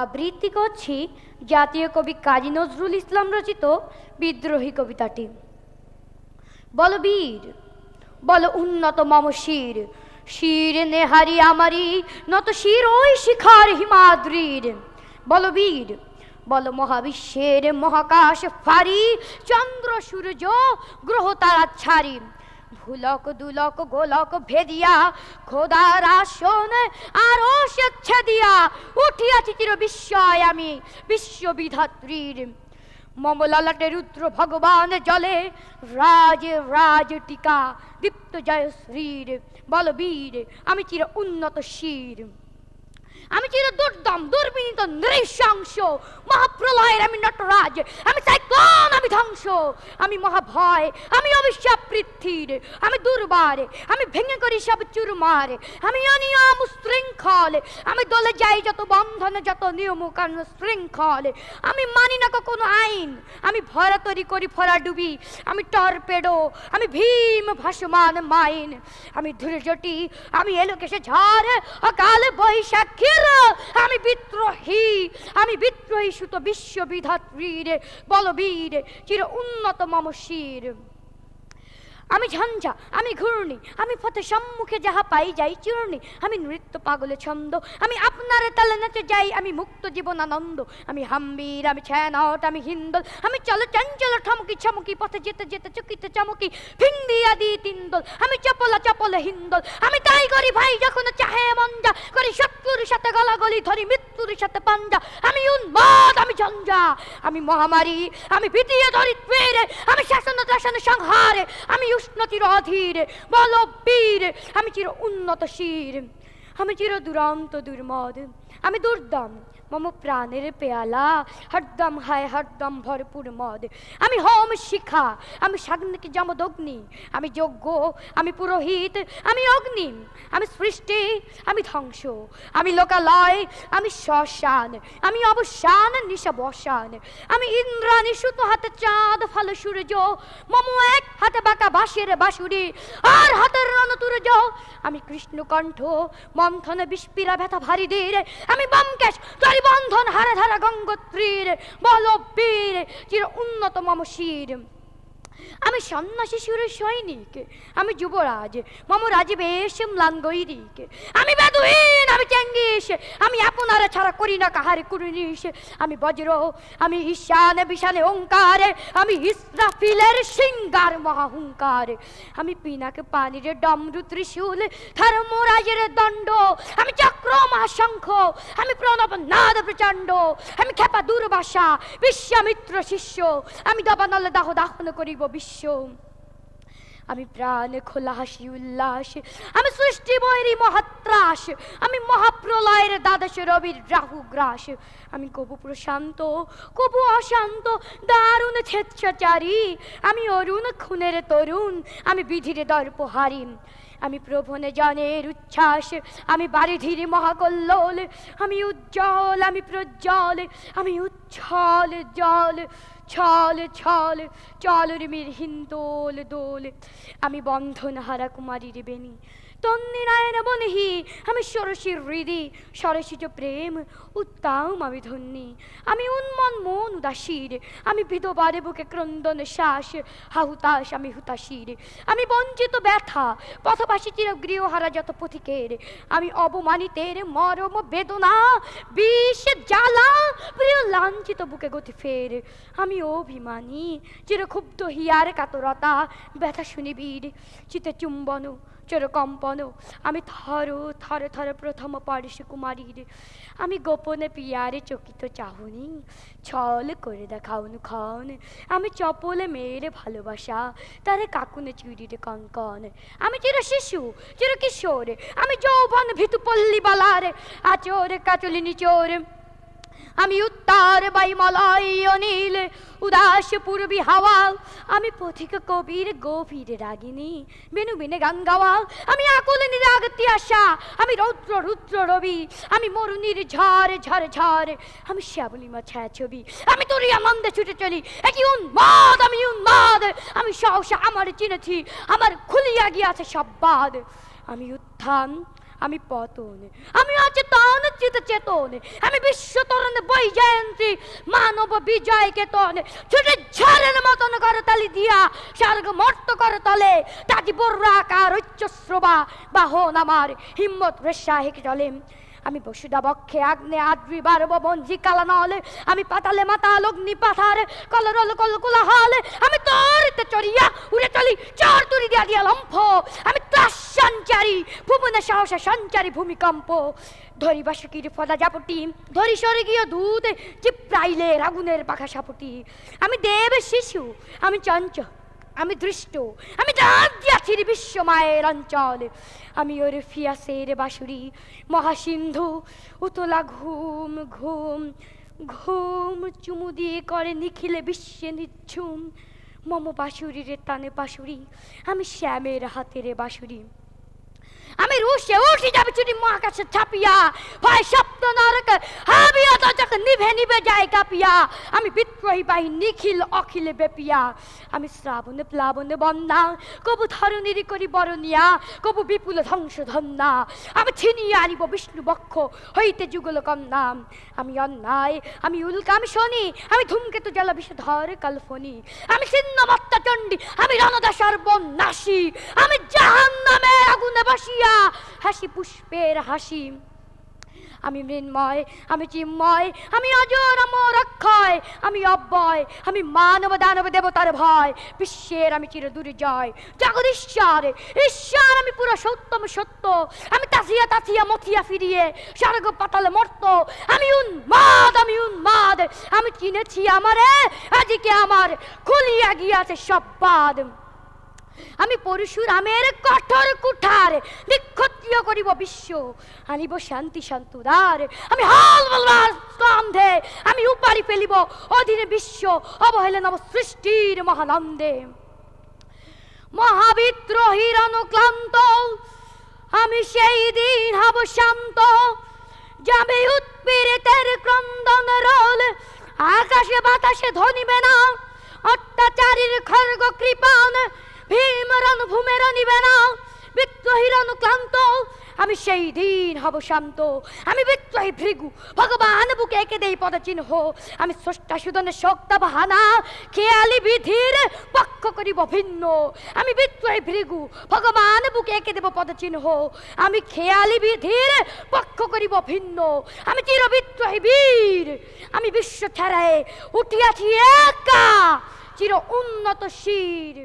আবৃত্তি করছি জাতীয় কবি কাজী নজরুল ইসলাম রচিত বিদ্রোহী কবিতাটি। বল বীর, বল উন্নত মম শির শির নেহারি আমারি, নত শির ওই শিখার হিমাদ্রির। বল বীর, বল মহাবিশ্বের মহাকাশ ফারি, চন্দ্র সূর্য গ্রহ তারা ছাড়ি ভুলক দুলক গোলক ভেদিয়া, খোদার আসন আর স্বেচ্ছা দিয়া উঠিয়াছি চির বিস্ময় আমি বিশ্ববিধাত্রীর। মমলালাটে রুদ্র ভগবান জলে রাজ রাজ টিকা দীপ্ত জয় শ্রীর, বলবীর, আমি চির উন্নত শির। আমি চির দুর্দম, দুর্বিনীত, নৃশংস মহাপ্রলয়ের আমি নটরাজ, আমি সাইক্লোন আমি ধ্বংস আমি মহাভয়, আমি অভিশাপ পৃথ্বীর, আমি দুর্বার, আমি ভেঙে করি সব চুরমার, আমি অনিয়ম শৃঙ্খল, আমি দলে যাই যত বন্ধন, যত নিয়ম কারণ শৃঙ্খল, আমি মানি না কোনো আইন, আমি ভরা তৈরি করি ফরা ডুবি, আমি টর্পেডো, আমি ভীম ভাসমান মাইন, আমি ধৈর্যটি আমি এলোকেশে ঝড়, অকাল আমি বিদ্রোহী আমি বিদ্রোহী সুত বিশ্ববিধাত্রীর বলবীর চির উন্নত মম শির আমি ঝঞ্ঝা, আমি ঘূর্ণি, আমি পথে সম্মুখে যাহা পাই যাই চূর্ণি আমি নৃত্য পাগলে ছন্দ, আমি আপনার তালে নাচে যাই, আমি মুক্ত জীবন আনন্দ আমি হাম্বির, আমি ছ্যানট, আমি হিন্দল, আমি চল চঞ্চল ঠমকি ছমকি, পথে যেতে যেতে চকিতে চমকি ফিন্দি আদি তিন্দল আমি চপলা চপলে হিন্দল, আমি তাই করি ভাই যখন চাহে মঞ্জা, করি শত্রুর সাথে গলাগলি, ধরি মৃত্যুর সাথে পাঞ্জা, আমি উন্মাদ, আমি ঝঞ্ঝা, আমি মহামারী, আমি ভীতিয়ে ধরি পেরে আমি শাসন শাসন সংহারে, আমি উষ্ণতির অধীর বল বীর আমি চির উন্নত শির আমি চির দুরন্ত দুর্মদ আমি দুর্দম মম প্রাণের পেয়ালা, হরদম হায়, হরদম ভরপুর মদ। আমি হোম শিখা, আমি সাগ্নিক যমদগ্নি, আমি যজ্ঞ, আমি পুরোহিত, আমি অগ্নি, আমি সৃষ্টি, আমি ধ্বংস, আমি লোকালয়, আমি শ্মশান, আমি অবসান নিশা বসান আমি ইন্দ্রাণী সুতো হাতে চাঁদ, ফল সূর্য, মম এক হাতে বাঁকা বাঁশের বাঁশুরি, আর হাতের রণতুর্য আমি কৃষ্ণকণ্ঠ, মন্থন বিস্পিরা ব্যথা ভারীদের, আমি বামকেশ তরি হারে ধারা গঙ্গোত্রীর বলবীর চির উন্নত মম শির আমি সন্ন্যাসী সুরের সৈনিক। আমি যুবরাজ, মম রাজবেশ ম্লাঙ্গৈরিক আমি বেদুহীন আমি চেঙ্গিস আমি আপনারা ছাড়া করি না কাহারে কুরুনিস আমি বজ্র, আমি ঈশান বিশানে ওঙ্কার আমি ইসরাফিলের সিঙ্গার মহাহুঙ্কার। আমি পিনাক পানির ডমরু ত্রিশূল, ধর্মরাজের দণ্ড। আমি চক্র মহাশঙ্খ। আমি প্রণব নাদ প্রচণ্ড। আমি খেপা দুর্বাসা, বিশ্বামিত্র শিষ্য। আমি দাবানলে দাহ দাহন করিব। বিশ্ব আমি প্রাণ খোলা হাসি উল্লাস, আমি সৃষ্টি বৈরি মহাত্রাস, আমি মহাপ্রলয়ের দ্বাদশ রবির রাহু গ্রাস। আমি কবু প্রশান্ত, কবু অশান্ত, দারুণ ছেচ্ছাচারী আমি অরুণ খুনের তরুণ, আমি বিধির দর্পহারি। আমি প্রভনে জনের উচ্ছ্বাস, আমি বারিধির মহাকল্লোল, আমি উজ্জ্বল, আমি প্রজ্জ্বল, আমি উচ্ছল জল। ছল ছল চল রিমির হিন্দোল দোল। আমি বন্ধন হারা কুমারীর বেনি তন্নিরায়ণ বনহি আমি সরসীর হৃদি সরসিজ প্রেম উত্তাম আমি ধন্যী আমি উন্মন মন উদাসীর আমি বিধবারে বুকে ক্রন্দন শ্বাস হাহুতাস আমি হুতাশীর আমি বঞ্চিত ব্যথা পথবাসী চির গৃহহারা যত পথিকের আমি অবমানিতের মরম বেদনা বিষ জ্বালা প্রিয় লাঞ্ছিত বুকে গতি ফের আমি অভিমানী চিরক্ষুব্ধ হিয়ার কাতরতা ব্যথা শুনিবীর চিতে চুম্বন চিরকম্পন আমি থর থর থর প্রথম পারিস কুমারীর। আমি গোপনে পিয়ারে চকিত চাহুনি, ছল করে দেখাউন খন আমি চপলে মেয়ের ভালোবাসা, তারে কাকুনে চুরির কঙ্কন। আমি চির শিশু, চির কিশোর। আমি যৌবন ভিতু পল্লী বালার আচোর কাচলিনি চোর। আমি উত্তর বায়ুমলয় অনিল উদাস পূর্বী হাওয়া আমি পথিক কবির গভীর রাগিনী, বেনু বিনে গান গাওয়া আমি আকুল নিরাগতি আশা, আমি রৌদ্র রুদ্র রবি। আমি মরুনির ঝড় ঝড় ঝড়। আমি শ্যাবলিমা ছায়া ছবি। আমি তোরই আনন্দে ছুটে চলি। একই উন্মাদ, আমি উন্মাদ। আমি সহসা আমার চিনেছি আমার খুলিয়া গিয়াছে সব বাদ। আমি উত্থান আমি পতন, আমি অচেতন চিত চেতন, আমি বিশ্ব তরণ বই জয়ন্তী, মানব বিজয় কেতন ছুটে ঝড়ের মতন করে তালি দিয়া, স্বর্গ মর্ত করে তলে, তাজি বর্রাকার উচ্চশ্রবা বাহন আমার হিম্মত রেশাহিক চলে আমি বসুদা বক্ষে আগ্নে আদ্রি বারব বঞ্জি কালা নলে, আমি পাতালে মাতা লগ্নি পাথার, কলরল কল কোলাহলে আমি তরিতে চড়িয়া উড়ে চলি, চর তুরি দিয়া দিয়া লম্ফ। আমি সঞ্চারী, ভুবনে সাহস সঞ্চারী ভূমিকম্প। ধরি বাসুকির ফদা জাপটি ধরি স্বর্গীয় দূত চিপ্রাইলে রাগুনের পাখা সাপটি। আমি দেব শিশু, আমি চঞ্চল আমি দৃষ্ট আমি রাজ্যাছি বিশ্ব মায়ের অঞ্চল। আমি ওর ফিয়াসের বাসুরি মহাসিন্ধু, উতলা ঘুম ঘুম ঘুম চুমু দিয়ে করে নিখিলে বিশ্বে নিচ্ছুম। মম বাসুরির টানে বাসুরি আমি শ্যামের হাতের বাসুরি আমি রুশে উঠে যাবে চুরি মহাকাশে ছাপিয়া। হয় সপ্ত নরক হাবিয়া নিভে নিভে যায় কাপিয়া, আমি বিদ্রোহী বাহি নিখিল অখিলে বেপিয়া। আমি শ্রাবণে প্লাবনে বন্যা, কবু ধরণীর করি বরণিয়া, কবু বিপুল ধ্বংস ধন্যা আমি ছিনিয়ে আনিব বিষ্ণু বক্ষ, হইতে যুগল কন্যা। আমি অন্যায়, আমি উল্কা, আমি শনি, আমি ধূমকেতু জল বিষধর কল্পনি আমি ছিন্নমত্তা চণ্ডী, আমি রণদা সর্বনাশী। আমি জাহান নামে আগুনে বসিয়া হাসি পুষ্পের হাসি। আমি মৃন্ময়, আমি চিন্ময়, আমি অজর অমর অক্ষয় আমি অব্যয়, আমি মানব দানব দেবতার ভয়। বিশ্বের আমি চির দূরে জয় জগদীশ্বর ঈশ্বর ঈশ্বর আমি পুরো সত্যম সত্য। আমি তাসিয়া তাসিয়া মথিয়া ফিরিয়ে স্বর্গ পাতালে মর্ত। আমি উন্মাদ আমি উন্মাদ। আমি চিনেছি আমারে, আজকে আমার খুলিয়া গিয়াছে সব বাদ। আমি পরশুরামের কঠোর কুঠার নিক্ষত্রিয় করিব বিশ্ব। আনিব শান্তি শান্তুদার। আমি হাল বলবার স্কন্ধে আমি উপারি ফেলিব অধীনে বিশ্ব অবহেলে নব সৃষ্টির মহানন্দে। মহাবিদ্রোহীর অনুক্লান্ত আমি সেই দিন হব শান্ত, যাবে উৎপীড়িতের ক্রন্দন রোল। আকাশে বাতাসে ধনিবে না, অত্যাচারীর খর্গ কৃপান ভীম রণভূমের নিবে না বিদ্রোহীর অনুক্লান্ত আমি সেই দিন হব শান্ত। আমি বিদ্রোহী ভৃগু। ভগবান বুকে এঁকে দেই পদচিহ্ন। আমি স্রষ্টা সুদনে শক্তা বাহানা খেয়ালি বিধির পক্ষ করিব ভিন্ন। আমি বিদ্রোহী ভৃগু। ভগবান বুকে এঁকে দেব পদচিহ্ন। আমি খেয়ালি বিধির পক্ষ করিব ভিন্ন। আমি চির বিদ্রোহী বীর। আমি বিশ্ব ছেড়ায় উঠিয়াছি একা। চির উন্নত শির।